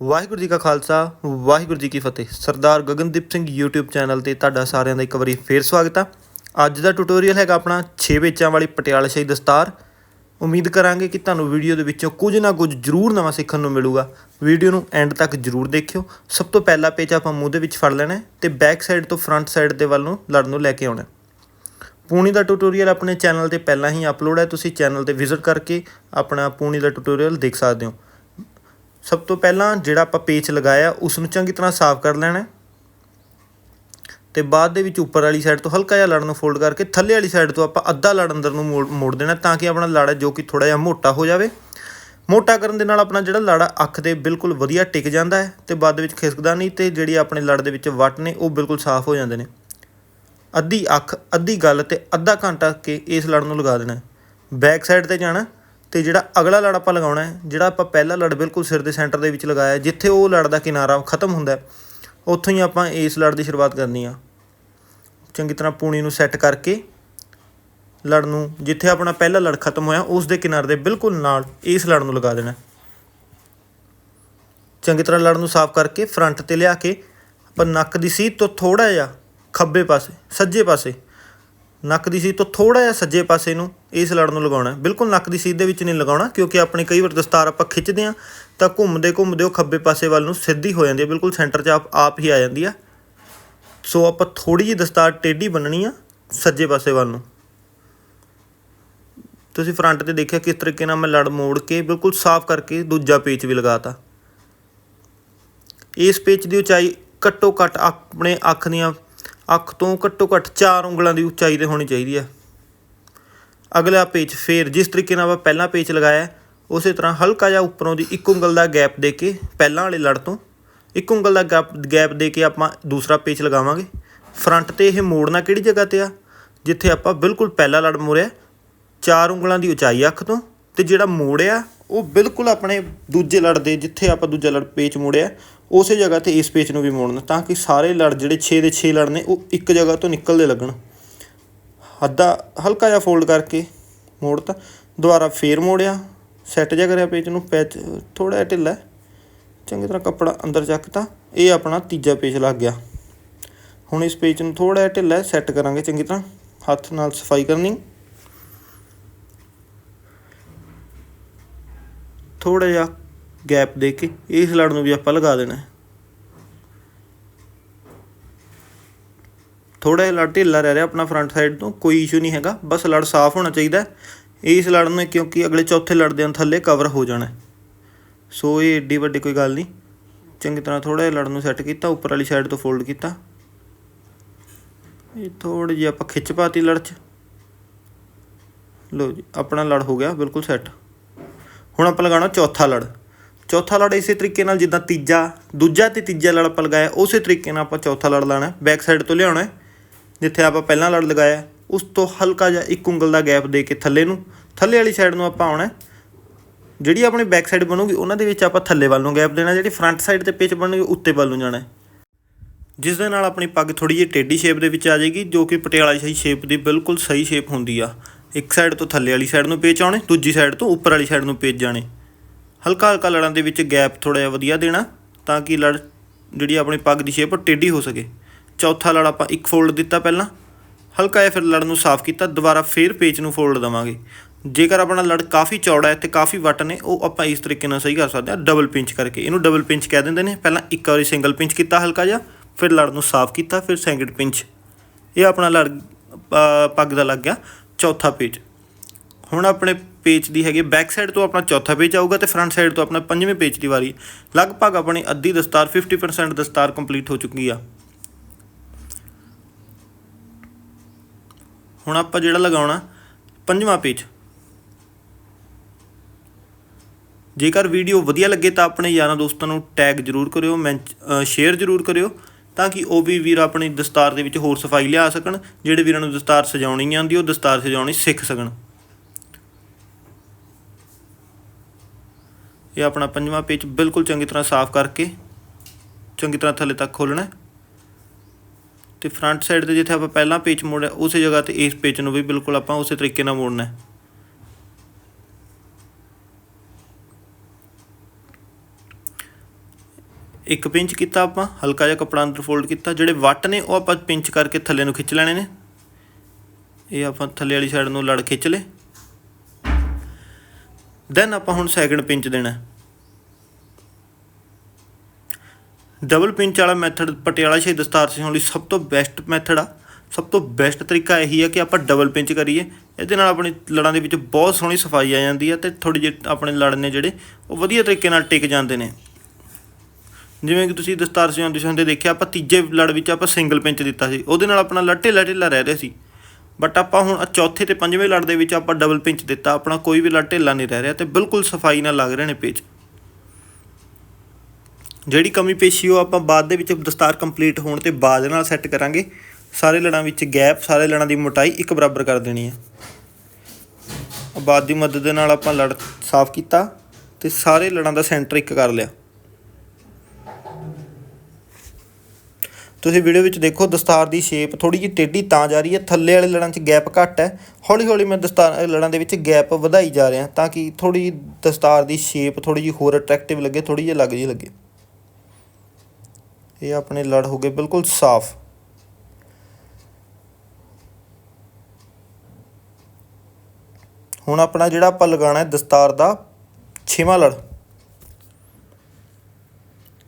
ਵਾਹਿਗੁਰੂ ਜੀ ਕਾ ਖਾਲਸਾ, ਵਾਹਿਗੁਰੂ ਜੀ ਕੀ ਫਤਿਹ। ਸਰਦਾਰ ਗਗਨਦੀਪ ਸਿੰਘ YouTube ਚੈਨਲ ਤੇ ਤੁਹਾਡਾ ਸਾਰਿਆਂ ਦਾ ਇੱਕ ਵਾਰੀ ਫੇਰ ਸਵਾਗਤ ਆ। ਅੱਜ ਦਾ ਟਿਊਟੋਰੀਅਲ ਹੈਗਾ ਆਪਣਾ 6 ਵੇਚਾਂ ਵਾਲੀ ਪਟਿਆਲਾ ਸ਼ਾਹੀ ਦਸਤਾਰ। ਉਮੀਦ ਕਰਾਂਗੇ ਕਿ ਤੁਹਾਨੂੰ ਵੀਡੀਓ ਦੇ ਵਿੱਚੋਂ ਕੁਝ ਨਾ ਕੁਝ ਜ਼ਰੂਰ ਨਵਾਂ ਸਿੱਖਣ ਨੂੰ ਮਿਲੂਗਾ। ਵੀਡੀਓ ਨੂੰ ਐਂਡ ਤੱਕ ਜ਼ਰੂਰ ਦੇਖਿਓ। ਸਭ ਤੋਂ ਪਹਿਲਾ ਪੇਚ ਆਪਾਂ ਮੂੰਹ ਦੇ ਵਿੱਚ ਫੜ ਲੈਣਾ ਹੈ ਤੇ ਬੈਕ ਸਾਈਡ ਤੋਂ ਫਰੰਟ ਸਾਈਡ ਦੇ ਵੱਲ ਨੂੰ ਲੜ ਨੂੰ ਲੈ ਕੇ ਆਉਣਾ ਪੂਣੀ ਦਾ ਟਿਊਟੋਰੀਅਲ ਆਪਣੇ ਚੈਨਲ ਤੇ ਪਹਿਲਾਂ ਹੀ ਅਪਲੋਡ ਹੈ। ਤੁਸੀਂ ਚੈਨਲ ਤੇ ਵਿਜ਼ਿਟ ਕਰਕੇ ਆਪਣਾ ਪੂਣੀ ਦਾ ਟਿਊਟੋਰੀਅਲ ਦੇਖ ਸਕਦੇ ਹੋ। ਸਭ ਤੋਂ ਪਹਿਲਾਂ ਜਿਹੜਾ ਆਪਾਂ ਪੇਚ ਲਗਾਇਆ ਉਸ ਨੂੰ ਚੰਗੀ ਤਰ੍ਹਾਂ ਸਾਫ਼ ਕਰ ਲੈਣਾ ਹੈ। ਤੇ ਬਾਅਦ ਦੇ ਵਿੱਚ ਉੱਪਰ ਵਾਲੀ ਸਾਈਡ ਤੋਂ ਹਲਕਾ ਜਿਹਾ ਲੜ ਨੂੰ ਫੋਲਡ ਕਰਕੇ ਥੱਲੇ ਵਾਲੀ ਸਾਈਡ ਤੋਂ ਆਪਾਂ ਅੱਧਾ ਲੜ ਅੰਦਰ ਨੂੰ ਮੋੜ ਮੋੜ ਦੇਣਾ ਤਾਂ ਕਿ ਆਪਣਾ ਲਾੜਾ ਜੋ ਕਿ ਥੋੜਾ ਜਿਹਾ ਮੋਟਾ ਹੋ ਜਾਵੇ। ਮੋਟਾ ਕਰਨ ਦੇ ਨਾਲ ਆਪਣਾ ਜਿਹੜਾ ਲਾੜਾ ਅੱਖ ਦੇ ਬਿਲਕੁਲ ਵਧੀਆ ਟਿਕ ਜਾਂਦਾ ਹੈ ਤੇ ਬਾਅਦ ਦੇ ਵਿੱਚ ਖਿਸਕਦਾ ਨਹੀਂ ਤੇ ਜਿਹੜੀ ਆਪਣੇ ਲੜ ਦੇ ਵਿੱਚ ਵੱਟ ਨੇ, ਉਹ ਬਿਲਕੁਲ ਸਾਫ਼ ਹੋ ਜਾਂਦੇ ਨੇ। ਅੱਧੀ ਅੱਖ, ਅੱਧੀ ਗੱਲ ਤੇ ਅੱਧਾ ਘੰਟਾ ਕੇ ਇਸ ਲੜ ਨੂੰ ਲਗਾ ਦੇਣਾ ਬੈਕ ਸਾਈਡ ਤੇ ਜਾਣਾ ਤੇ ਜਿਹੜਾ ਅਗਲਾ ਲੜ ਆਪਾਂ ਲਗਾਉਣਾ ਹੈ, ਜਿਹੜਾ ਆਪਾਂ ਪਹਿਲਾ ਲੜ ਬਿਲਕੁਲ ਸਿਰ ਦੇ ਸੈਂਟਰ ਦੇ ਵਿੱਚ ਲਗਾਇਆ, ਜਿੱਥੇ ਉਹ ਲੜ ਦਾ ਕਿਨਾਰਾ ਖਤਮ ਹੁੰਦਾ ਉੱਥੋਂ ਹੀ ਆਪਾਂ ਇਸ ਲੜ ਦੀ ਸ਼ੁਰੂਆਤ ਕਰਨੀ ਆ। ਚੰਗੀ ਤਰ੍ਹਾਂ ਪੂਣੀ ਨੂੰ ਸੈੱਟ ਕਰਕੇ ਲੜ ਨੂੰ, ਜਿੱਥੇ ਆਪਣਾ ਪਹਿਲਾ ਲੜ ਖਤਮ ਹੋਇਆ, ਉਸ ਦੇ ਕਿਨਾਰੇ ਦੇ ਬਿਲਕੁਲ ਨਾਲ ਇਸ ਲੜ ਨੂੰ ਲਗਾ ਦੇਣਾ ਚੰਗੀ ਤਰ੍ਹਾਂ ਲੜ ਨੂੰ ਸਾਫ਼ ਕਰਕੇ ਫਰੰਟ ਤੇ ਲਿਆ ਕੇ ਆਪਾਂ ਨੱਕ ਦੀ ਸੀਧ ਤੋਂ ਥੋੜਾ ਜਿਹਾ ਖੱਬੇ ਪਾਸੇ, ਸੱਜੇ ਪਾਸੇ, ਨੱਕ ਦੀ ਸੀਧ ਤੋਂ ਥੋੜਾ ਜਿਹਾ ਸੱਜੇ ਪਾਸੇ ਨੂੰ ਇਸ ਲੜ ਨੂੰ ਲਗਾਉਣਾ ਬਿਲਕੁਲ ਨੱਕ ਦੀ ਸੀਧ ਦੇ ਵਿੱਚ ਨਹੀਂ ਲਗਾਉਣਾ, ਕਿਉਂਕਿ ਆਪਣੇ ਕਈ ਵਾਰ ਦਸਤਾਰ ਆਪਾਂ ਖਿੱਚਦੇ ਹਾਂ, ਤਾਂ ਘੁੰਮਦੇ ਘੁੰਮਦੇ ਉਹ ਖੱਬੇ ਪਾਸੇ ਵੱਲ ਨੂੰ ਸਿੱਧੀ ਹੋ ਜਾਂਦੀ ਹੈ। ਬਿਲਕੁਲ ਸੈਂਟਰ 'ਚ ਆਪ ਆਪ ਹੀ ਆ ਜਾਂਦੀ ਆ। ਸੋ ਆਪਾਂ ਥੋੜੀ ਜਿਹੀ ਦਸਤਾਰ ਟੇਢੀ ਬੰਨਣੀ ਆ, ਸੱਜੇ ਪਾਸੇ ਵੱਲ ਨੂੰ। ਤੁਸੀਂ ਫਰੰਟ ਤੇ ਦੇਖਿਆ ਕਿਸ ਤਰੀਕੇ ਨਾਲ ਮੈਂ ਲੜ ਮੋੜ ਕੇ ਬਿਲਕੁਲ ਸਾਫ਼ ਕਰਕੇ ਦੂਜਾ ਪੇਚ ਵੀ ਲਗਾਤਾ। ਇਸ ਪੇਚ ਦੀ ਉਚਾਈ ਘੱਟੋ ਘੱਟ ਆਪਣੇ ਅੱਖ ਦੀਆਂ ਅੱਖ ਤੋਂ ਘੱਟੋ ਘੱਟ 4 ਉਂਗਲਾਂ ਦੀ ਉਚਾਈ ਤੇ ਹੋਣੀ ਚਾਹੀਦੀ ਹੈ ਅਗਲਾ ਪੇਚ ਫੇਰ ਜਿਸ ਤਰੀਕੇ ਨਾਲ ਆਪਾਂ ਪਹਿਲਾਂ ਪੇਚ ਲਗਾਇਆ, ਉਸੇ ਤਰ੍ਹਾਂ ਹਲਕਾ ਜਿਹਾ ਉੱਪਰੋਂ ਦੀ ਇੱਕ ਉਂਗਲ ਦਾ ਗੈਪ ਦੇ ਕੇ ਪਹਿਲਾਂ ਵਾਲੇ ਲੜ ਤੋਂ ਇੱਕ ਉਂਗਲ ਦਾ ਗੈਪ ਗੈਪ ਦੇ ਕੇ ਆਪਾਂ ਦੂਸਰਾ ਪੇਚ ਲਗਾਵਾਂਗੇ। ਫਰੰਟ ਤੇ ਇਹ ਮੋੜਨਾ ਕਿਹੜੀ ਜਗ੍ਹਾ ਤੇ ਆ? ਜਿੱਥੇ ਆਪਾਂ ਬਿਲਕੁਲ ਪਹਿਲਾ ਲੜ ਮੋੜਿਆ, ਚਾਰ ਉਂਗਲਾਂ ਦੀ ਉਚਾਈ ਅੱਖ ਤੋਂ ਤੇ ਜਿਹੜਾ ਮੋੜਿਆ, ਉਹ ਬਿਲਕੁਲ ਆਪਣੇ ਦੂਜੇ ਲੜ ਦੇ ਜਿੱਥੇ ਆਪਾਂ ਦੂਜਾ ਲੜ ਪੇਚ ਮੋੜਿਆ, ਉਸੇ ਜਗ੍ਹਾ ਤੇ ਇਸ ਪੇਚ ਨੂੰ ਵੀ ਮੋੜਨਾ ਤਾਂ ਕਿ ਸਾਰੇ ਲੜ ਜਿਹੜੇ 6 ਦੇ 6 ਲੜ ਨੇ ਉਹ ਇੱਕ ਜਗ੍ਹਾ ਤੋਂ ਨਿਕਲਦੇ ਲੱਗਣ। ਅੱਧਾ ਹਲਕਾ ਜਿਹਾ ਫੋਲਡ ਕਰਕੇ ਮੋੜਤਾ ਦੁਬਾਰਾ ਫੇਰ ਮੋੜਿਆ ਸੈੱਟ ਜਿਹਾ ਕਰਿਆ ਪੇਚ ਨੂੰ ਪੈਚ ਥੋੜਾ ਜਿਹਾ ਢਿੱਲਾ, ਚੰਗੀ ਤਰ੍ਹਾਂ ਕੱਪੜਾ ਅੰਦਰ ਚੱਕਤਾ ਇਹ ਆਪਣਾ ਤੀਜਾ ਪੇਚ ਲੱਗ ਗਿਆ। ਹੁਣ ਇਸ ਪੇਚ ਨੂੰ ਥੋੜਾ ਜਿਹਾ ਢਿੱਲਾ ਸੈੱਟ ਕਰਾਂਗੇ ਚੰਗੀ ਤਰ੍ਹਾਂ, ਹੱਥ ਨਾਲ ਸਫ਼ਾਈ ਕਰਨੀ। ਥੋੜਾ ਜਿਹਾ ਗੈਪ ਦੇ ਕੇ, ਇਸ ਲੜ ਨੂੰ ਵੀ ਆਪਾਂ ਲਗਾ ਦੇਣਾ। ਥੋੜਾ ਜਿਹਾ ਲੜ ਢਿੱਲਾ ਰਹਿ ਰਿਹਾ ਆਪਣਾ ਫਰੰਟ ਸਾਈਡ ਤੋਂ, ਕੋਈ ਇਸ਼ੂ ਨਹੀਂ ਹੈਗਾ, ਬਸ ਲੜ ਸਾਫ਼ ਹੋਣਾ ਚਾਹੀਦਾ ਇਸ ਲੜ ਨੂੰ ਕਿਉਂਕਿ ਅਗਲੇ ਚੌਥੇ ਲੜ ਦੇ ਥੱਲੇ ਕਵਰ ਹੋ ਜਾਣਾ ਸੋ ਇਹ ਏਡੀ ਵੱਡੀ ਕੋਈ ਗੱਲ ਨਹੀਂ। ਚੰਗੀ ਤਰ੍ਹਾਂ ਥੋੜਾ ਜਿਹਾ ਲੜ ਨੂੰ ਸੈੱਟ ਕੀਤਾ, ਉੱਪਰ ਵਾਲੀ ਸਾਈਡ ਤੋਂ ਫੋਲਡ ਕੀਤਾ। ਇਹ ਥੋੜੀ ਜਿਹੀ ਆਪਾਂ ਖਿੱਚ ਪਾਤੀ ਲੜ 'ਚ। ਲਓ ਜੀ, ਆਪਣਾ ਲੜ ਹੋ ਗਿਆ, ਬਿਲਕੁਲ ਸੈੱਟ ਹੁਣ ਆਪਾਂ ਲਗਾਉਣਾ ਚੌਥਾ ਲੜ। ਚੌਥਾ ਲੜ ਇਸੇ ਤਰੀਕੇ ਨਾਲ ਜਿੱਦਾਂ ਤੀਜਾ, ਦੂਜਾ ਤੇ ਤੀਜਾ ਲੜ ਆਪਾਂ ਲਗਾਇਆ, ਉਸੇ ਤਰੀਕੇ ਨਾਲ ਆਪਾਂ ਚੌਥਾ ਲੜ ਲਾਣਾ ਬੈਕ ਸਾਈਡ ਤੋਂ ਲਿਆਉਣਾ ਜਿੱਥੇ ਆਪਾਂ ਪਹਿਲਾਂ ਲੜ ਲਗਾਇਆ, ਉਸ ਤੋਂ ਹਲਕਾ ਜਿਹਾ ਇੱਕ ਉਂਗਲ ਦਾ ਗੈਪ ਦੇ ਕੇ ਥੱਲੇ ਨੂੰ, ਥੱਲੇ ਵਾਲੀ ਸਾਈਡ ਨੂੰ ਆਪਾਂ ਆਉਣਾ ਜਿਹੜੀ ਆਪਣੀ ਬੈਕ ਸਾਈਡ ਬਣੂਗੀ, ਉਹਨਾਂ ਦੇ ਵਿੱਚ ਆਪਾਂ ਥੱਲੇ ਵੱਲ ਨੂੰ ਗੈਪ ਦੇਣਾ, ਜਿਹੜੀ ਫਰੰਟ ਸਾਈਡ ਤੇ ਪਿਚ ਬਣੂਗੀ ਉੱਤੇ ਵੱਲ ਨੂੰ ਜਾਣਾ ਜਿਸ ਦੇ ਨਾਲ ਆਪਣੀ ਪੱਗ ਥੋੜੀ ਜਿਹੀ ਟੇਢੀ ਸ਼ੇਪ ਦੇ ਵਿੱਚ ਆ ਜਾਏਗੀ, ਜੋ ਕਿ ਪਟਿਆਲਾ ਸ਼ਾਹੀ ਸ਼ੇਪ ਦੀ ਬਿਲਕੁਲ ਸਹੀ ਸ਼ੇਪ ਹੁੰਦੀ ਆ। ਇੱਕ ਸਾਈਡ ਤੋਂ ਥੱਲੇ ਵਾਲੀ ਸਾਈਡ ਨੂੰ ਪੇਚ ਆਉਣੇ, ਦੂਜੀ ਸਾਈਡ ਤੋਂ ਉੱਪਰ ਵਾਲੀ ਸਾਈਡ ਨੂੰ ਪੇਚ ਜਾਣੇ। ਹਲਕਾ ਹਲਕਾ ਲੜਾਂ ਦੇ ਵਿੱਚ ਗੈਪ ਥੋੜਾ ਜਿਹਾ ਵਧੀਆ ਦੇਣਾ, ਤਾਂ ਕਿ ਲੜ ਜਿਹੜੀ ਆਪਣੀ ਪੱਗ ਦੀ ਸ਼ੇਪ ਟੇਢੀ ਹੋ ਸਕੇ। ਚੌਥਾ ਲੜ ਆਪਾਂ ਇੱਕ ਫੋਲਡ ਦਿੱਤਾ ਪਹਿਲਾਂ। ਹਲਕਾ ਜਿਹਾ ਫਿਰ ਲੜ ਨੂੰ ਸਾਫ਼ ਕੀਤਾ, ਦੁਬਾਰਾ ਫੇਰ ਪੇਚ ਨੂੰ ਫੋਲਡ ਦਵਾਂਗੇ। ਜੇਕਰ ਆਪਣਾ ਲੜ ਕਾਫੀ ਚੌੜਾ ਹੈ ਤੇ ਕਾਫੀ ਵੱਟ ਨੇ, ਉਹ ਆਪਾਂ ਇਸ ਤਰੀਕੇ ਨਾਲ ਸਹੀ ਕਰ ਸਕਦੇ ਹਾਂ ਡਬਲ ਪਿੰਚ ਕਰਕੇ। ਇਹਨੂੰ ਡਬਲ ਪਿੰਚ ਕਹਿ ਦਿੰਦੇ ਨੇ। ਪਹਿਲਾਂ ਇੱਕ ਵਾਰੀ ਸਿੰਗਲ ਪਿੰਚ ਕੀਤਾ ਹਲਕਾ ਜਿਹਾ, ਫਿਰ ਲੜ ਨੂੰ ਸਾਫ਼ ਕੀਤਾ, ਫਿਰ ਸੈਕਿੰਡ ਪਿੰਚ ਇਹ ਆਪਣਾ ਲੜ ਪੱਗ ਦਾ ਲੱਗ ਗਿਆ, ਚੌਥਾ ਪੇਚ। ਹੁਣ ਆਪਣੇ ਪੇਜ ਦੀ ਹੈਗੀ ਬੈਕ ਸਾਈਡ ਤੋਂ ਆਪਣਾ ਚੌਥਾ ਪੇਜ ਆਊਗਾ ਤੇ ਫਰੰਟ ਸਾਈਡ ਤੋਂ ਆਪਣਾ ਪੰਜਵੇਂ ਪੇਜ ਦੀ ਵਾਰੀ। ਲਗਭਗ ਆਪਣੀ ਅੱਧੀ ਦਸਤਾਰ 50% ਦਸਤਾਰ ਕੰਪਲੀਟ ਹੋ ਚੁੱਕੀ ਆ। ਹੁਣ ਆਪਾਂ ਜਿਹੜਾ ਲਗਾਉਣਾ, ਪੰਜਵਾਂ ਪੇਜ ਜੇਕਰ ਵੀਡੀਓ ਵਧੀਆ ਲੱਗੇ ਤਾਂ ਆਪਣੇ ਯਾਰਾਂ ਦੋਸਤਾਂ ਨੂੰ ਟੈਗ ਜ਼ਰੂਰ ਕਰਿਓ ਮੈਂ ਸ਼ੇਅਰ ਜ਼ਰੂਰ ਕਰਿਓ, ਤਾਂ ਕਿ ਉਹ ਵੀ ਵੀਰ ਆਪਣੀ ਦਸਤਾਰ ਦੇ ਵਿੱਚ ਹੋਰ ਸਫ਼ਾਈ ਲਿਆ ਸਕਣ, ਜਿਹੜੇ ਵੀਰਾਂ ਨੂੰ ਦਸਤਾਰ ਸਜਾਉਣੀ ਆਉਂਦੀ, ਉਹ ਦਸਤਾਰ ਸਜਾਉਣੀ ਸਿੱਖ ਸਕਣ। ਇਹ ਆਪਣਾ ਪੰਜਵਾਂ ਪੇਜ ਬਿਲਕੁਲ ਚੰਗੀ ਤਰ੍ਹਾਂ ਸਾਫ਼ ਕਰਕੇ, ਚੰਗੀ ਤਰ੍ਹਾਂ ਥੱਲੇ ਤੱਕ ਖੋਲਣਾ ਤੇ ਫਰੰਟ ਸਾਈਡ ਤੇ ਜਿੱਥੇ ਆਪਾਂ ਪਹਿਲਾਂ ਪੇਚ ਮੋੜਿਆ, ਉਸੇ ਜਗ੍ਹਾ ਤੇ ਇਸ ਪੇਚ ਨੂੰ ਵੀ ਬਿਲਕੁਲ ਆਪਾਂ ਉਸੇ ਤਰੀਕੇ ਨਾਲ ਮੋੜਨਾ ਹੈ। ਇੱਕ ਪਿੰਚ ਕੀਤਾ ਆਪਾਂ, ਹਲਕਾ ਜਿਹਾ ਕਪੜਾ ਅੰਦਰ ਫੋਲਡ ਕੀਤਾ, ਜਿਹੜੇ ਵੱਟ ਨੇ ਉਹ ਆਪਾਂ ਪਿੰਚ ਕਰਕੇ ਥੱਲੇ ਨੂੰ ਖਿੱਚ ਲੈਣੇ ਨੇ। ਇਹ ਆਪਾਂ ਥੱਲੇ ਵਾਲੀ ਸਾਈਡ ਨੂੰ ਲੜ ਖਿੱਚ ਲੇ ਦੈਨ ਆਪਾਂ ਹੁਣ ਸੈਕਿੰਡ ਪਿੰਚ ਦੇਣਾ ਡਬਲ ਪਿੰਚ ਵਾਲਾ ਮੈਥਡ ਪਟਿਆਲਾ ਸ਼ਾਹੀ ਦਸਤਾਰ ਸਿਉਣ ਲਈ ਸਭ ਤੋਂ ਬੈਸਟ ਮੈਥਡ ਆ। ਸਭ ਤੋਂ ਬੈਸਟ ਤਰੀਕਾ ਇਹੀ ਆ ਕਿ ਆਪਾਂ ਡਬਲ ਪਿੰਚ ਕਰੀਏ। ਇਹਦੇ ਨਾਲ ਆਪਣੀ ਲੜਾਂ ਦੇ ਵਿੱਚ ਬਹੁਤ ਸੋਹਣੀ ਸਫ਼ਾਈ ਆ ਜਾਂਦੀ ਹੈ ਤੇ ਥੋੜੀ ਜਿਹੀ ਆਪਣੇ ਲੜ ਨੇ ਜਿਹੜੇ ਉਹ ਵਧੀਆ ਤਰੀਕੇ ਨਾਲ ਟਿਕ ਜਾਂਦੇ ਨੇ। ਜਿਵੇਂ ਕਿ ਤੁਸੀਂ ਦਸਤਾਰ ਸਿਉਂਦੇ ਸਿਉਂਦੇ ਦੇਖਿਆ, ਆਪਾਂ ਤੀਜੇ ਲੜ ਵਿੱਚ ਆਪਾਂ ਸਿੰਗਲ ਪਿੰਚ ਦਿੱਤਾ ਸੀ। ਉਹਦੇ ਨਾਲ ਆਪਣਾ ਲੜ ਢਿੱਲਾ ਢਿੱਲਾ ਰਹਿ ਰਿਹਾ ਸੀ। ਬਟ ਆਪਾਂ ਹੁਣ ਚੌਥੇ ਤੇ ਪੰਜਵੇਂ ਲੜ ਦੇ ਵਿੱਚ ਆਪਾਂ ਡਬਲ ਪਿੰਚ ਦਿੱਤਾ। ਆਪਣਾ ਕੋਈ ਵੀ ਲੜ ਢੇਲਾ ਨਹੀਂ ਰਹਿ ਰਿਹਾ ਤੇ ਬਿਲਕੁਲ ਸਫ਼ਾਈ ਨਾਲ ਲੱਗ ਰਹੇ ਨੇ ਪੇਚ। ਜਿਹੜੀ ਕਮੀ ਪੇਸ਼ੀ ਉਹ ਆਪਾਂ ਬਾਅਦ ਦੇ ਵਿੱਚ ਦਸਤਾਰ ਕੰਪਲੀਟ ਹੋਣ ਤੇ ਬਾਅਦ ਨਾਲ ਸੈੱਟ ਕਰਾਂਗੇ। ਸਾਰੇ ਲੜਾਂ ਵਿੱਚ ਗੈਪ ਸਾਰੇ ਲੜਾਂ ਦੀ ਮੋਟਾਈ ਇੱਕ ਬਰਾਬਰ ਕਰ ਦੇਣੀ ਹੈ ਬਾਅਦ ਦੀ ਮਦਦ ਦੇ ਨਾਲ ਆਪਾਂ ਲੜ ਸਾਫ਼ ਕੀਤਾ ਤੇ ਸਾਰੇ ਲੜਾਂ ਦਾ ਸੈਂਟਰ ਇੱਕ ਕਰ ਲਿਆ। ਤੁਸੀਂ ਵੀਡੀਓ ਵਿੱਚ ਦੇਖੋ, ਦਸਤਾਰ ਦੀ ਸ਼ੇਪ ਥੋੜੀ ਜਿਹੀ ਟੇਢੀ ਤਾਂ ਜਾ ਰਹੀ ਹੈ ਥੱਲੇ ਵਾਲੇ ਲੜਾਂ 'ਚ ਗੈਪ ਘੱਟ ਹੈ। ਹੌਲੀ ਹੌਲੀ ਮੈਂ ਦਸਤਾਰ, ਲੜਾਂ ਦੇ ਵਿੱਚ ਗੈਪ ਵਧਾਈ ਜਾ ਰਿਹਾ ਤਾਂ ਕਿ ਥੋੜੀ ਦਸਤਾਰ ਦੀ ਸ਼ੇਪ ਥੋੜੀ ਜਿਹੀ ਹੋਰ ਅਟਰੈਕਟਿਵ ਲੱਗੇ ਥੋੜੀ ਜਿਹੀ ਲੱਗ ਜੀ ਲੱਗੇ। ਇਹ ਆਪਣੇ ਲੜ ਹੋ ਗਏ ਬਿਲਕੁਲ ਸਾਫ਼। ਹੁਣ ਆਪਣਾ ਜਿਹੜਾ ਆਪਾਂ ਲਗਾਉਣਾ ਹੈ ਦਸਤਾਰ ਦਾ, ਛੇਵਾਂ ਲੜ।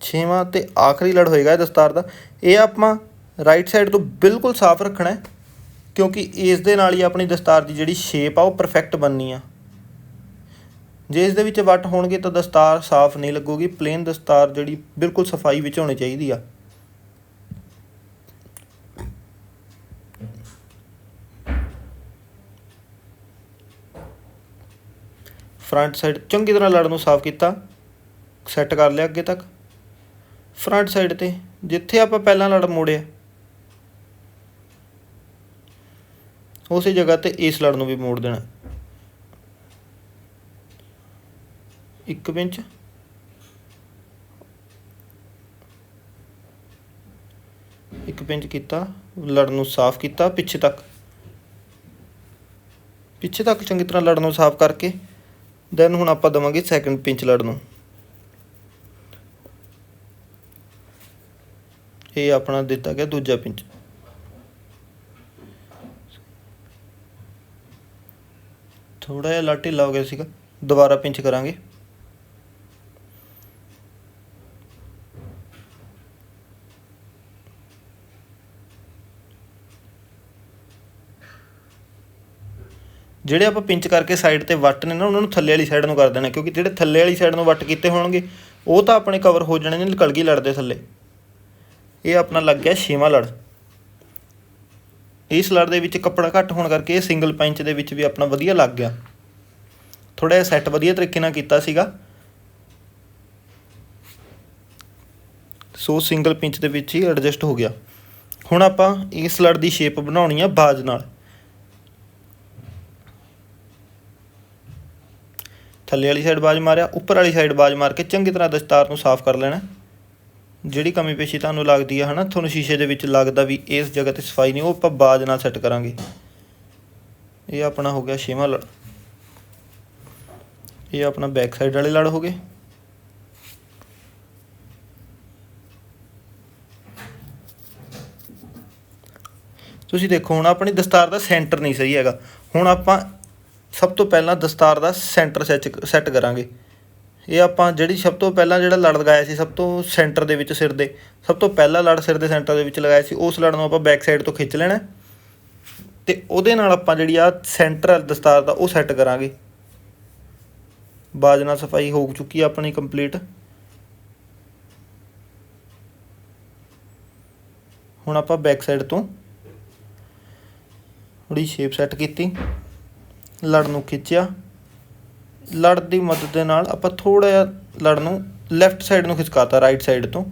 ਛੇਵਾਂ ਤੇ ਆਖਰੀ ਲੜ ਹੋਏਗਾ ਦਸਤਾਰ ਦਾ। ਇਹ ਆਪਾਂ ਰਾਈਟ ਸਾਈਡ ਤੋਂ ਬਿਲਕੁਲ ਸਾਫ਼ ਰੱਖਣਾ ਹੈ, ਕਿਉਂਕਿ ਇਸ ਦੇ ਨਾਲ ਹੀ ਆਪਣੀ ਦਸਤਾਰ ਦੀ ਜਿਹੜੀ ਸ਼ੇਪ ਆ ਉਹ ਪਰਫੈਕਟ ਬਣਨੀ ਆ। ਜੇ ਇਸ ਦੇ ਵਿੱਚ ਵੱਟ ਹੋਣਗੇ ਤਾਂ ਦਸਤਾਰ ਸਾਫ਼ ਨਹੀਂ ਲੱਗੂਗੀ ਪਲੇਨ ਦਸਤਾਰ ਜਿਹੜੀ ਬਿਲਕੁਲ ਸਫ਼ਾਈ ਵਿੱਚ ਹੋਣੀ ਚਾਹੀਦੀ ਆ। ਫਰੰਟ ਸਾਈਡ ਚੰਗੀ ਤਰ੍ਹਾਂ ਲੜ ਨੂੰ ਸਾਫ਼ ਕੀਤਾ ਸੈੱਟ ਕਰ ਲਿਆ ਅੱਗੇ ਤੱਕ। ਫਰੰਟ ਸਾਈਡ ਤੇ ਜਿੱਥੇ ਆਪਾਂ ਪਹਿਲਾਂ ਲੜ ਮੋੜਿਆ, ਉਸੇ ਜਗ੍ਹਾ ਤੇ ਇਸ ਲੜ ਨੂੰ ਵੀ ਮੋੜ ਦੇਣਾ। ਇੱਕ ਪਿੰਚ ਇੱਕ ਪਿੰਚ ਕੀਤਾ ਲੜ ਨੂੰ ਸਾਫ਼ ਕੀਤਾ, ਪਿੱਛੇ ਤੱਕ। ਪਿੱਛੇ ਤੱਕ ਚੰਗੀ ਤਰ੍ਹਾਂ ਲੜ ਨੂੰ ਸਾਫ਼ ਕਰਕੇ ਦੈਨ ਹੁਣ ਆਪਾਂ ਦਵਾਂਗੇ ਸੈਕੰਡ ਪਿੰਚ ਲੜ ਨੂੰ। ਇਹ ਆਪਣਾ ਦਿੱਤਾ ਗਿਆ ਦੂਜਾ ਪਿੰਚ ਥੋੜਾ ਜਿਹਾ ਲੜ ਢਿੱਲਾ ਹੋ ਗਿਆ ਸੀਗਾ, ਦੁਬਾਰਾ ਪਿੰਚ ਕਰਾਂਗੇ। ਜਿਹੜੇ ਆਪਾਂ ਪਿੰਚ ਕਰਕੇ ਸਾਈਡ ਤੇ ਵੱਟ ਨੇ ਨਾ, ਉਹਨਾਂ ਨੂੰ ਥੱਲੇ ਵਾਲੀ ਸਾਈਡ ਨੂੰ ਕਰ ਦੇਣਾ, ਕਿਉਂਕਿ ਜਿਹੜੇ ਥੱਲੇ ਵਾਲੀ ਸਾਈਡ ਨੂੰ ਵੱਟ ਕੀਤੇ ਹੋਣਗੇ, ਉਹ ਤਾਂ ਆਪਣੇ ਕਵਰ ਹੋ ਜਾਣੇ ਨੇ ਕਲਗੀ ਲੜ ਦੇ ਥੱਲੇ। ਇਹ ਆਪਣਾ ਲੱਗ ਗਿਆ ਛੇਵਾਂ ਲੜ। ਇਸ ਲੜ ਦੇ ਵਿੱਚ ਕੱਪੜਾ ਘੱਟ ਹੋਣ ਕਰਕੇ ਇਹ ਸਿੰਗਲ ਪੈਂਚ ਦੇ ਵਿੱਚ ਵੀ ਆਪਣਾ ਵਧੀਆ ਲੱਗ ਗਿਆ। ਥੋੜਾ ਜਿਹਾ ਸੈੱਟ ਵਧੀਆ ਤਰੀਕੇ ਨਾਲ ਕੀਤਾ ਸੀਗਾ। ਸੋ ਸਿੰਗਲ ਪਿੰਚ ਦੇ ਵਿੱਚ ਹੀ ਐਡਜਸਟ ਹੋ ਗਿਆ। ਹੁਣ ਆਪਾਂ ਇਸ ਲੜ ਦੀ ਸ਼ੇਪ ਬਣਾਉਣੀ ਆ ਬਾਜ ਨਾਲ। ਥੱਲੇ ਵਾਲੀ ਸਾਈਡ ਬਾਜ ਮਾਰਿਆ, ਉੱਪਰ ਵਾਲੀ ਸਾਈਡ ਬਾਜ ਮਾਰ ਕੇ ਚੰਗੀ ਤਰ੍ਹਾਂ ਦਸਤਾਰ ਨੂੰ ਸਾਫ਼ ਕਰ ਲੈਣਾ। ਜਿਹੜੀ ਕਮੀ ਪੇਸ਼ੀ ਤੁਹਾਨੂੰ ਲੱਗਦੀ ਆ ਹਨਾ, ਤੁਹਾਨੂੰ ਸ਼ੀਸ਼ੇ ਦੇ ਵਿੱਚ ਲੱਗਦਾ ਵੀ ਇਸ ਜਗ੍ਹਾ ਤੇ ਸਫ਼ਾਈ ਨਹੀਂ, ਉਹ ਆਪਾਂ ਬਾਜ ਨਾਲ ਸੈੱਟ ਕਰਾਂਗੇ। ਇਹ ਆਪਣਾ ਹੋ ਗਿਆ ਛੇਵਾਂ ਲੜ। ਇਹ ਆਪਣਾ ਬੈਕ ਸਾਈਡ ਵਾਲੇ ਲੜ ਹੋ ਗਏ। ਤੁਸੀਂ ਦੇਖੋ, ਹੁਣ ਆਪਣੀ ਦਸਤਾਰ ਦਾ ਸੈਂਟਰ ਨਹੀਂ ਸਹੀ ਹੈਗਾ। ਹੁਣ ਆਪਾਂ ਸਭ ਤੋਂ ਪਹਿਲਾਂ ਦਸਤਾਰ ਦਾ ਸੈਂਟਰ ਸੈਚ ਸੈੱਟ ਕਰਾਂਗੇ। ਇਹ ਆਪਾਂ ਜਿਹੜੀ ਸਭ ਤੋਂ ਪਹਿਲਾਂ ਜਿਹੜਾ ਲੜ ਲਗਾਇਆ ਸੀ, ਸਭ ਤੋਂ ਸੈਂਟਰ ਦੇ ਵਿੱਚ ਸਿਰ ਦੇ, ਸਭ ਤੋਂ ਪਹਿਲਾਂ ਲੜ ਸਿਰ ਦੇ ਸੈਂਟਰ ਦੇ ਵਿੱਚ ਲਗਾਇਆ ਸੀ, ਉਸ ਲੜ ਨੂੰ ਆਪਾਂ ਬੈਕ ਸਾਈਡ ਤੋਂ ਖਿੱਚ ਲੈਣਾ। ਤੇ ਉਹਦੇ ਨਾਲ ਆਪਾਂ ਜਿਹੜੀ ਆ ਸੈਂਟਰ ਦਸਤਾਰ ਦਾ ਉਹ ਸੈੱਟ ਕਰਾਂਗੇ। ਬਾਜ ਨਾਲ ਸਫ਼ਾਈ ਹੋ ਚੁੱਕੀ ਆ ਆਪਣੀ ਕੰਪਲੀਟ। ਹੁਣ ਆਪਾਂ ਬੈਕ ਸਾਈਡ ਤੋਂ ਥੋੜੀ ਸ਼ੇਪ ਸੈੱਟ ਕੀਤੀ। ਲੜ ਨੂੰ ਖਿੱਚਿਆ। ਲੜ ਦੀ ਮਦਦ ਦੇ ਨਾਲ ਆਪਾਂ ਥੋੜਾ ਜਿਹਾ ਲੜ ਨੂੰ ਲੈਫਟ ਸਾਈਡ ਨੂੰ ਖਿਸਕਾਤਾ ਰਾਈਟ ਸਾਈਡ ਤੋਂ।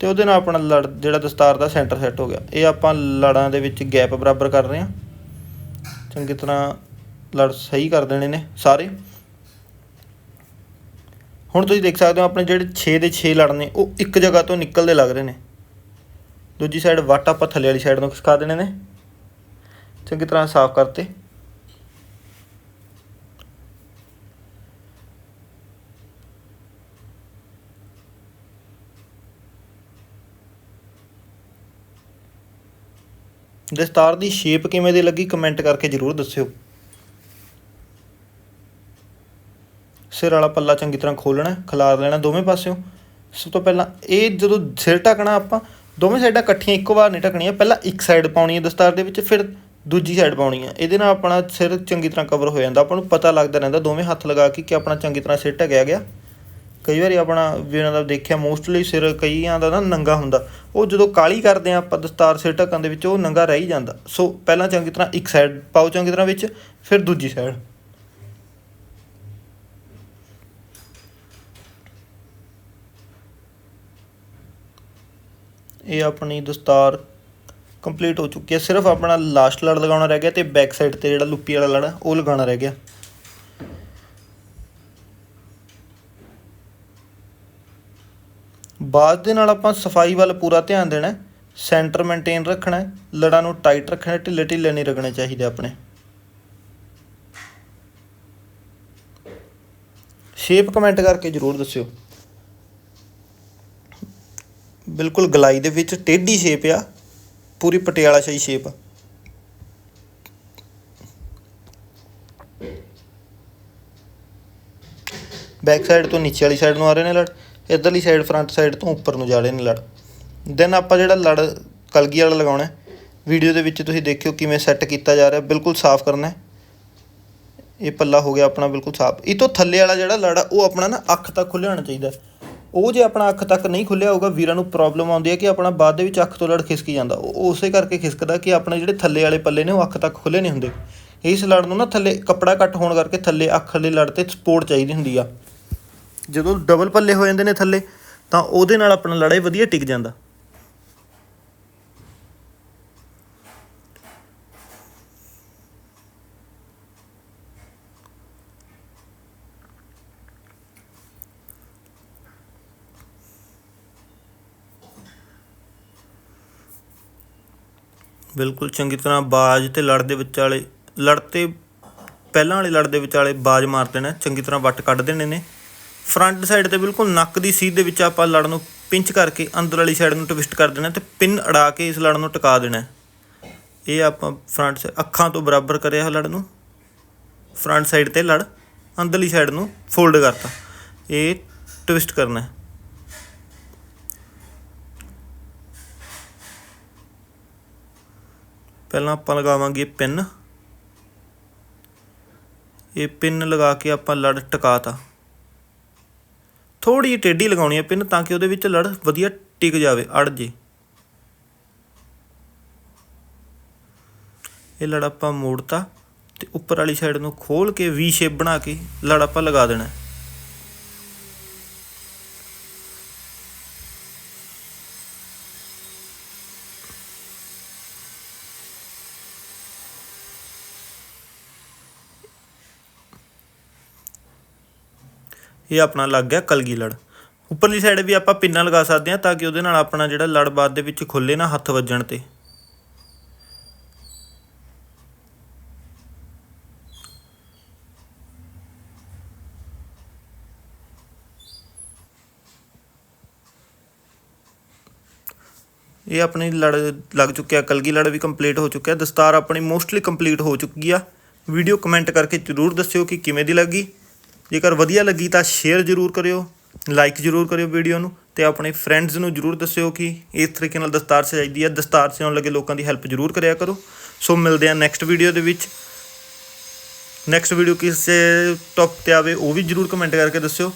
ਤੇ ਉਹਦੇ ਨਾਲ ਆਪਣਾ ਲੜ ਜਿਹੜਾ ਦਸਤਾਰ ਦਾ ਸੈਂਟਰ ਸੈੱਟ ਹੋ ਗਿਆ। ਇਹ ਆਪਾਂ ਲੜਾਂ ਦੇ ਵਿੱਚ ਗੈਪ ਬਰਾਬਰ ਕਰ ਰਹੇ ਹਾਂ। ਚੰਗੀ ਤਰ੍ਹਾਂ ਲੜ ਸਹੀ ਕਰ ਦੇਣੇ ਨੇ ਸਾਰੇ। ਹੁਣ ਤੁਸੀਂ ਦੇਖ ਸਕਦੇ ਹੋ ਆਪਣੇ ਜਿਹੜੇ 6 ਦੇ 6 ਲੜ ਨੇ, ਉਹ ਇੱਕ ਜਗ੍ਹਾ ਤੋਂ ਨਿਕਲਦੇ ਲੱਗ ਰਹੇ ਨੇ। ਦੂਜੀ ਸਾਈਡ ਵੱਟ ਆਪਾਂ ਥੱਲੇ ਵਾਲੀ ਸਾਈਡ ਨੂੰ ਖਿਸਕਾ ਦੇਣੇ ਨੇ। ਚੰਗੀ ਤਰ੍ਹਾਂ ਸਾਫ਼ ਕਰਤੇ। ਦਸਤਾਰ ਦੀ ਸ਼ੇਪ ਕਿਵੇਂ ਦੀ ਲੱਗੀ ਕਮੈਂਟ ਕਰਕੇ ਜਰੂਰ ਦੱਸਿਓ। ਸਿਰ ਵਾਲਾ ਪੱਲਾ ਚੰਗੀ ਤਰ੍ਹਾਂ ਖੋਲਣਾ ਖਿਲਾਰ ਲੈਣਾ ਦੋਵੇਂ ਪਾਸਿਓਂ। ਸਭ ਤੋਂ ਪਹਿਲਾਂ ਇਹ ਜਦੋਂ ਸਿਰ ਢੱਕਣਾ ਆਪਾਂ, ਦੋਵੇਂ ਸਾਈਡਾਂ ਇਕੱਠੀਆਂ ਇੱਕੋ ਵਾਰ ਨਹੀਂ ਢੱਕਣੀਆਂ, ਪਹਿਲਾਂ ਇੱਕ ਸਾਈਡ ਪਾਉਣੀ ਹੈ ਦਸਤਾਰ ਦੇ ਵਿੱਚ, ਫਿਰ ਦੂਜੀ ਸਾਈਡ ਪਾਉਣੀ ਹੈ। ਇਹਦੇ ਨਾਲ ਆਪਣਾ ਸਿਰ ਚੰਗੀ ਤਰ੍ਹਾਂ ਕਵਰ ਹੋ ਜਾਂਦਾ, ਆਪਾਂ ਨੂੰ ਪਤਾ ਲੱਗਦਾ ਰਹਿੰਦਾ, ਦੋਵੇਂ ਹੱਥ ਲਗਾ ਕੇ ਕਿ ਆਪਣਾ ਚੰਗੀ ਤਰ੍ਹਾਂ ਸਿਰ ਢਕਿਆ ਗਿਆ। ਕਈ ਵਾਰੀ ਆਪਣਾ ਵੀ ਉਹਨਾਂ ਦਾ ਦੇਖਿਆ ਮੋਸਟਲੀ ਸਿਰ ਕਈਆਂ ਦਾ ਨਾ ਨੰਗਾ ਹੁੰਦਾ। ਉਹ ਜਦੋਂ ਕਾਲੀ ਕਰਦੇ ਆ ਆਪਾਂ ਦਸਤਾਰ ਸਿਰ ਢੱਕਣ ਦੇ ਵਿੱਚ ਉਹ ਨੰਗਾ ਰਹਿ ਹੀ ਜਾਂਦਾ। ਸੋ ਪਹਿਲਾਂ ਚੰਗੀ ਤਰ੍ਹਾਂ ਇੱਕ ਸਾਈਡ ਪਾਓ ਚੰਗੀ ਤਰ੍ਹਾਂ ਵਿੱਚ ਫਿਰ ਦੂਜੀ ਸਾਈਡ ਇਹ ਆਪਣੀ ਦਸਤਾਰ ਕੰਪਲੀਟ ਹੋ ਚੁੱਕੀ ਹੈ। ਸਿਰਫ ਆਪਣਾ ਲਾਸਟ ਲੜ ਲਗਾਉਣਾ ਰਹਿ ਗਿਆ ਤੇ ਬੈਕ ਸਾਈਡ ਤੇ ਜਿਹੜਾ ਲੁੱਪੀ ਵਾਲਾ ਲੜ ਹੈ, ਉਹ ਲਗਾਉਣਾ ਰਹਿ ਗਿਆ। ਬਾਅਦ ਦੇ ਨਾਲ ਆਪਾਂ ਸਫ਼ਾਈ ਵੱਲ ਪੂਰਾ ਧਿਆਨ ਦੇਣਾ ਹੈ, ਸੈਂਟਰ ਮੇਨਟੇਨ ਰੱਖਣਾ ਹੈ, ਲੜਾਂ ਨੂੰ ਟਾਈਟ ਰੱਖਣਾ ਢਿੱਲੇ ਢਿੱਲੇ ਨਹੀਂ ਰੱਖਣੇ ਚਾਹੀਦੇ ਆਪਣੇ। ਸ਼ੇਪ ਕਮੈਂਟ ਕਰਕੇ ਜਰੂਰ ਦੱਸਿਓ। ਬਿਲਕੁਲ ਗਲਾਈ ਦੇ ਵਿੱਚ ਟੇਢੀ ਸ਼ੇਪ ਆ, ਪੂਰੀ ਪਟਿਆਲਾ ਸ਼ਾਹੀ ਸ਼ੇਪ ਆ। ਬੈਕ ਸਾਈਡ ਤੋਂ ਨੀਚੇ ਵਾਲੀ ਸਾਈਡ ਨੂੰ ਆ ਰਹੇ ਨੇ ਲੜ ਇਧਰਲੀ ਸਾਈਡ ਫਰੰਟ ਸਾਈਡ ਤੋਂ ਉੱਪਰ ਨੂੰ ਜਾ ਰਹੇ ਨੇ ਲੜ। ਦੈਨ ਆਪਾਂ ਜਿਹੜਾ ਲੜ, ਕਲਗੀ ਵਾਲਾ ਲਗਾਉਣਾ ਵੀਡੀਓ ਦੇ ਵਿੱਚ ਤੁਸੀਂ ਦੇਖਿਓ ਕਿਵੇਂ ਸੈੱਟ ਕੀਤਾ ਜਾ ਰਿਹਾ, ਬਿਲਕੁਲ ਸਾਫ਼ ਕਰਨਾ ਹੈ। ਇਹ ਪੱਲਾ ਹੋ ਗਿਆ ਆਪਣਾ ਬਿਲਕੁਲ ਸਾਫ਼। ਇਹ ਤੋਂ ਥੱਲੇ ਵਾਲਾ ਜਿਹੜਾ ਲੜ ਆ, ਉਹ ਆਪਣਾ ਨਾ ਅੱਖ ਤੱਕ ਖੁੱਲਿਆ ਹੋਣਾ ਚਾਹੀਦਾ ਉਹ ਜੇ ਆਪਣਾ ਅੱਖ ਤੱਕ ਨਹੀਂ ਖੁੱਲਿਆ ਹੋਊਗਾ, ਵੀਰਾਂ ਨੂੰ ਪ੍ਰੋਬਲਮ ਆਉਂਦੀ ਹੈ ਕਿ ਆਪਣਾ ਬਾਅਦ ਦੇ ਵਿੱਚ ਅੱਖ ਤੋਂ ਲੜ ਖਿਸਕੀ ਜਾਂਦਾ। ਉਹ ਉਸੇ ਕਰਕੇ ਖਿਸਕਦਾ ਕਿ ਆਪਣੇ ਜਿਹੜੇ ਥੱਲੇ ਵਾਲੇ ਪੱਲੇ ਨੇ, ਉਹ ਅੱਖ ਤੱਕ ਖੁੱਲੇ ਨਹੀਂ ਹੁੰਦੇ। ਇਸ ਲੜ ਨੂੰ ਨਾ ਥੱਲੇ, ਕੱਪੜਾ ਘੱਟ ਹੋਣ ਕਰਕੇ ਥੱਲੇ ਅੱਖ ਵਾਲੇ ਲੜ ਤੇ ਸਪੋਰਟ ਚਾਹੀਦੀ ਹੁੰਦੀ ਆ। ਜਦੋਂ ਡਬਲ ਪੱਲੇ ਹੋ ਜਾਂਦੇ ਨੇ ਥੱਲੇ, ਤਾਂ ਉਹਦੇ ਨਾਲ ਆਪਣਾ ਲੜਾਈ ਵਧੀਆ ਟਿਕ ਜਾਂਦਾ। ਬਿਲਕੁਲ ਚੰਗੀ ਤਰ੍ਹਾਂ ਬਾਜ ਤੇ ਲੜ ਦੇ ਵਿਚਾਲੇ ਲੜ ਤੇ ਪਹਿਲਾਂ ਵਾਲੇ ਲੜ ਦੇ ਵਿਚਾਲੇ ਬਾਜ ਮਾਰ ਦੇਣਾ, ਚੰਗੀ ਤਰ੍ਹਾਂ ਵੱਟ ਕੱਢ ਦੇਣੇ ਨੇ। ਫਰੰਟ ਸਾਈਡ ਤੇ ਬਿਲਕੁਲ ਨੱਕ ਦੀ ਸੀਧ ਦੇ ਵਿੱਚ ਆਪਾਂ ਲੜ ਨੂੰ ਪਿੰਚ ਕਰਕੇ ਅੰਦਰ ਵਾਲੀ ਸਾਈਡ ਨੂੰ ਟਵਿਸਟ ਕਰ ਦੇਣਾ ਤੇ ਪਿੰਨ ਅੜਾ ਕੇ ਇਸ ਲੜ ਨੂੰ ਟਿਕਾ ਦੇਣਾ। ਇਹ ਆਪਾਂ ਫਰੰਟ ਅੱਖਾਂ ਤੋਂ ਬਰਾਬਰ ਕਰਿਆ ਲੜ ਨੂੰ। ਫਰੰਟ ਸਾਈਡ ਤੇ ਲੜ, ਅੰਦਰਲੀ ਸਾਈਡ ਨੂੰ ਫੋਲਡ ਕਰਤਾ। ਇਹ ਟਵਿਸਟ ਕਰਨਾ ਹੈ। ਪਹਿਲਾਂ ਆਪਾਂ ਲਗਾਵਾਂਗੇ ਪਿੰਨ ਇਹ ਪਿੰਨ ਲਗਾ ਕੇ ਆਪਾਂ ਲੜ ਟਿਕਾਤਾ। ਥੋੜੀ ਜਿਹੀ ਟੇਢੀ ਲਗਾਉਣੀ ਹੈ ਪਿੰਨ ਤਾਂ ਕਿ ਉਹਦੇ ਵਿੱਚ ਲੜ ਵਧੀਆ ਟਿਕ ਜਾਵੇ, ਅੜ ਜੇ। ਇਹ ਲੜ ਆਪਾਂ ਮੋੜਤਾ ਤੇ ਉੱਪਰ ਵਾਲੀ ਸਾਈਡ ਨੂੰ ਖੋਲ ਕੇ ਵੀ ਸ਼ੇਪ ਬਣਾ ਕੇ ਲੜ ਆਪਾਂ ਲਗਾ ਦੇਣਾ। ਇਹ ਆਪਣਾ ਲੱਗ ਗਿਆ ਕਲਗੀ ਲੜ। ਉੱਪਰਲੀ ਸਾਈਡ ਵੀ ਆਪਾਂ ਪਿੰਨਾਂ ਲਗਾ ਸਕਦੇ ਹਾਂ ਤਾਂ ਕਿ ਉਹਦੇ ਨਾਲ ਆਪਣਾ ਜਿਹੜਾ ਲੜ ਬਾਅਦ ਦੇ ਵਿੱਚ ਖੁੱਲੇ ਨਾ ਹੱਥ ਵੱਜਣ ਤੇ। ਇਹ ਆਪਣੀ ਲੜ ਲੱਗ ਚੁੱਕਿਆ, ਕਲਗੀ ਲੜ ਵੀ ਕੰਪਲੀਟ ਹੋ ਚੁੱਕਿਆ। ਦਸਤਾਰ ਆਪਣੀ ਮੋਸਟਲੀ ਕੰਪਲੀਟ ਹੋ ਚੁੱਕੀ ਆ। ਵੀਡੀਓ ਕਮੈਂਟ ਕਰਕੇ ਜਰੂਰ ਦੱਸਿਓ ਕਿ ਕਿਵੇਂ ਦੀ ਲੱਗੀ। ਜੇਕਰ ਵਧੀਆ ਲੱਗੀ ਤਾਂ ਸ਼ੇਅਰ ਜਰੂਰ ਕਰਿਓ ਲਾਈਕ ਜਰੂਰ ਕਰਿਓ ਵੀਡੀਓ ਨੂੰ ਤੇ ਆਪਣੇ ਫਰੈਂਡਸ ਨੂੰ ਜਰੂਰ ਦੱਸਿਓ ਕਿ ਇਸ ਤਰੀਕੇ ਨਾਲ ਦਸਤਾਰ ਸਜਾਈਦੀ ਹੈ। ਦਸਤਾਰ ਸਜਾਉਣ ਲੱਗੇ ਲੋਕਾਂ ਦੀ ਹੈਲਪ ਜਰੂਰ ਕਰਿਆ ਕਰੋ। ਸੋ ਮਿਲਦੇ ਆ ਨੈਕਸਟ ਵੀਡੀਓ ਦੇ ਵਿੱਚ। ਨੈਕਸਟ ਵੀਡੀਓ ਕਿਸ ਟੌਪਿਕ ਤੇ ਆਵੇ ਉਹ ਵੀ ਜਰੂਰ ਕਮੈਂਟ ਕਰਕੇ ਦੱਸਿਓ।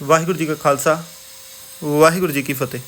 ਵਾਹਿਗੁਰੂ ਜੀ ਕਾ ਖਾਲਸਾ, ਵਾਹਿਗੁਰੂ ਜੀ ਕੀ ਫਤਿਹ।